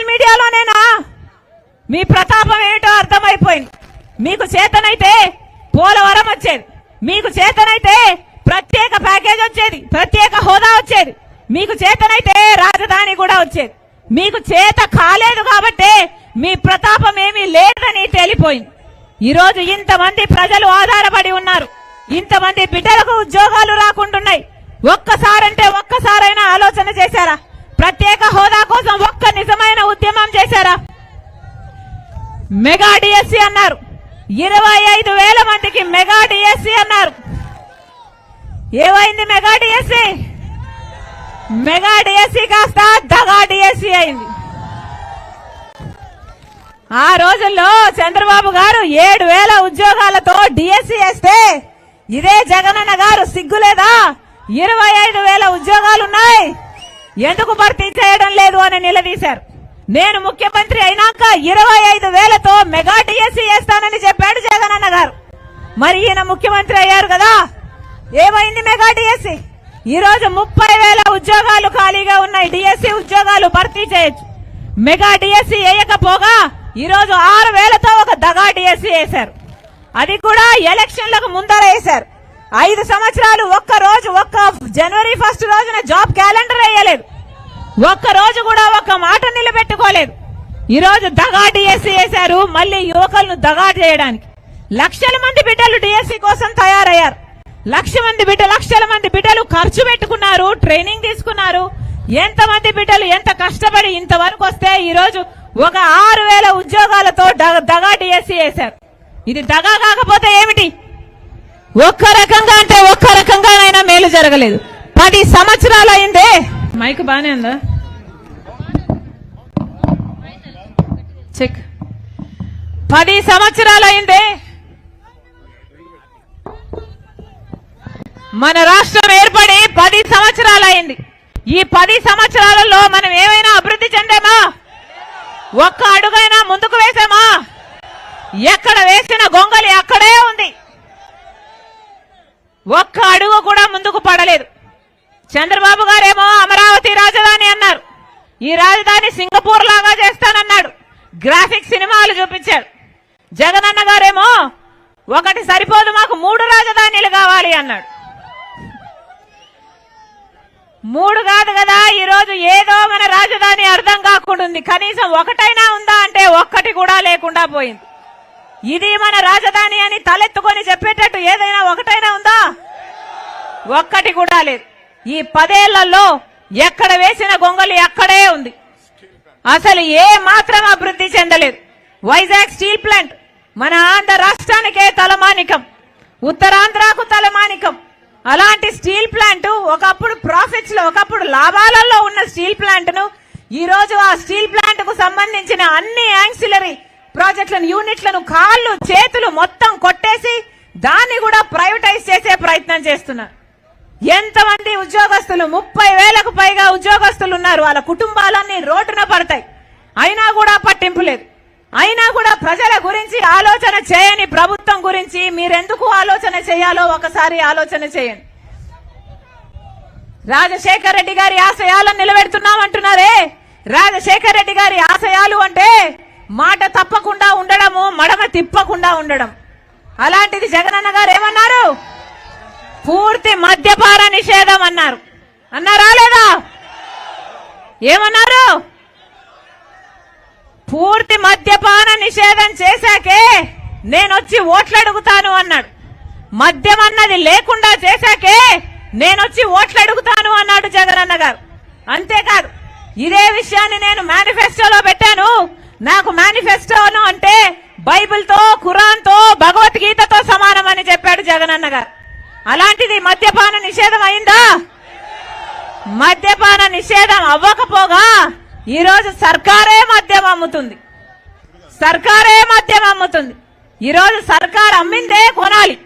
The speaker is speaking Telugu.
సోషల్ మీడియాలోనేనా? మీ ప్రతాపం ఏమిటో అర్థమైపోయింది. మీకు చేతనైతే పోలవరం వచ్చేది. మీకు చేతనైతే ప్రత్యేక ప్యాకేజ్ వచ్చేది. ప్రత్యేక హోదా వచ్చేది. మీకు చేతనైతే రాజధాని కూడా వచ్చేది. మీకు చేత కాలేదు కాబట్టే మీ ప్రతాపం ఏమీ లేదని తేలిపోయింది. ఈరోజు ఇంతమంది ప్రజలు ఆధారపడి ఉన్నారు. ఇంతమంది బిడ్డలకు ఉద్యోగాలు రాకుంటున్నాయి ఒక్కసారి ఒక్కసారైనా ఆలోచన చేశారా ప్రత్యేక హోదా కోసం ఒక్క నిజమైన ఉద్యమం చేశారా మెగా డిఎస్సి అన్నారు. ఇరవై ఐదు వేల మందికి మెగా డిఎస్సి అన్నారు. ఏమైంది మెగా డిఎస్సి? మెగా డిఎస్సి కాస్త దగా డిఎస్సి అయింది. ఆ రోజుల్లో చంద్రబాబు గారు ఏడు వేల ఉద్యోగాలతో డిఎస్సి వేస్తే ఇదే జగనన్న గారు సిగ్గులేదా? ఇరవై ఐదు వేల ఉద్యోగాలున్నాయి. ఎందుకు భర్తీ చేయడం లేదు అని నిలదీశారు. నేను ముఖ్యమంత్రి అయినాక ఇరవై ఐదు వేలతో మెగా డిఎస్సీ వేస్తానని చెప్పాడు జగనన్న గారు. మరి ఈయన ముఖ్యమంత్రి అయ్యారు కదా? ఏమైంది మెగా డిఎస్సీ ఈ రోజు ముప్పై వేల ఉద్యోగాలు ఖాళీగా ఉన్నాయి. డిఎస్సీ ఉద్యోగాలు భర్తీ చేయొచ్చు. మెగా డిఎస్సీ వేయకపోగా ఈ రోజు ఆరు వేలతో ఒక దగా డిఎస్సీ వేశారు. అది కూడా ఎలక్షన్లకు ముందర వేశారు. ఐదు సంవత్సరాలు ఒక్క రోజు ఒక్క జనవరి ఫస్ట్ రోజున జాబ్ క్యాలెండర్ వేయలేదు. ఒక్క రోజు కూడా ఈరోజు దగా డిఎస్సి వేశారు మళ్ళీ యువకులను దగా చేయడానికి. లక్షల మంది బిడ్డలు డిఎస్సి కోసం తయారయ్యారు. లక్ష మంది బిడ్డ లక్షల మంది బిడ్డలు ఖర్చు పెట్టుకున్నారు ట్రైనింగ్ తీసుకున్నారు. ఎంత మంది బిడ్డలు ఎంత కష్టపడి ఇంతవరకు వస్తే ఈరోజు ఒక ఆరు వేల ఉద్యోగాలతో దగా డిఎస్సి వేశారు. ఇది దగా కాకపోతే ఏమిటి? ఒక్క రకంగా అంటే ఒక్క రకంగానైనా మేలు జరగలేదు. పది సంవత్సరాలు అయిందే. మైక్ బానే ఉందా? చెక్ పది సంవత్సరాలు అయింది మన రాష్ట్రం ఏర్పడి పది సంవత్సరాలు అయింది ఈ పది సంవత్సరాలలో మనం ఏమైనా అభివృద్ధి చెందామా? ఒక్క అడుగైనా ముందుకు వేసామా? ఎక్కడ వేసిన గొంగలి అక్కడే ఉంది. ఒక్క అడుగు కూడా ముందుకు పడలేదు. చంద్రబాబు గారేమో అమరావతి రాజధాని అన్నారు. ఈ రాజధాని సింగపూర్ లాగా చేస్తానన్నాడు. గ్రాఫిక్ సినిమాలు చూపించారు. జగనన్న గారేమో ఒకటి సరిపోదు మాకు మూడు రాజధానిలు కావాలి అన్నాడు. మూడు కాదు కదా ఈరోజు ఏదో మన రాజధాని అర్థం కాకుండా ఉంది. కనీసం ఒకటైనా ఉందా అంటే ఒక్కటి కూడా లేకుండా పోయింది. ఇది మన రాజధాని అని తలెత్తుకొని చెప్పేటట్టు ఏదైనా ఒకటైనా ఉందా? ఒక్కటి కూడా లేదు. ఈ పదేళ్ళలో ఎక్కడ వేసిన గొంగలి అక్కడే ఉంది. అసలు ఏ మాత్రం అభివృద్ధి చెందలేదు. వైజాగ్ స్టీల్ ప్లాంట్ మన ఆంధ్ర రాష్ట్రానికే తలమానికం. ఉత్తరాంధ్రకు తలమానికం. అలాంటి స్టీల్ ప్లాంట్ ఒకప్పుడు ప్రాఫిట్స్లో ఒకప్పుడు లాభాలలో ఉన్న స్టీల్ ప్లాంట్ను ఈ రోజు ఆ స్టీల్ ప్లాంట్కు సంబంధించిన అన్ని యాంక్సిలరీ ప్రాజెక్టులను యూనిట్లను కాళ్ళు చేతులు మొత్తం కొట్టేసి దాన్ని కూడా ప్రైవేటైజ్ చేసే ప్రయత్నం చేస్తున్నారు. ఎంతమంది ఉద్యోగస్తులు? ముప్పై వేలకు పైగా ఉద్యోగస్తులు ఉన్నారు. వాళ్ళ కుటుంబాలన్నీ రోడ్డున పడతాయి. అయినా కూడా పట్టింపు లేదు. అయినా కూడా ప్రజల గురించి ఆలోచన చేయని ప్రభుత్వం గురించి మీరెందుకు ఆలోచన చేయాలో ఒకసారి ఆలోచన చేయండి. రాజశేఖర్ రెడ్డి గారి ఆశయాలను నిలబెడుతున్నామంటున్నారే? రాజశేఖర్ రెడ్డి గారి ఆశయాలు అంటే మాట తప్పకుండా ఉండడము మడమ తిప్పకుండా ఉండడం. అలాంటిది జగనన్న గారు ఏమన్నారు? పూర్తి మద్యపాన నిషేధం అన్నారు. అన్నారా లేదా? ఏమన్నారు? పూర్తి మద్యపాన నిషేధం చేశాకే నేను వచ్చి ఓట్లు అడుగుతాను అన్నాడు. మద్యం అన్నది లేకుండా చేశాకే నేను వచ్చి ఓట్లు అడుగుతాను అన్నాడు జగనన్న గారు. అంతేకాదు ఇదే విషయాన్ని నేను మేనిఫెస్టోలో పెట్టాను. నాకు మేనిఫెస్టోను అంటే బైబిల్తో ఖురాన్తో భగవద్గీతతో సమానమని చెప్పాడు జగనన్న గారు. అలాంటిది మద్యపాన నిషేధం అయిందా? మద్యపాన నిషేధం అవ్వకపోగా ఈరోజు సర్కారే మద్యం అమ్ముతుంది. సర్కారే మద్యం అమ్ముతుంది. ఈరోజు సర్కార్ అమ్మిందే కొనాలి.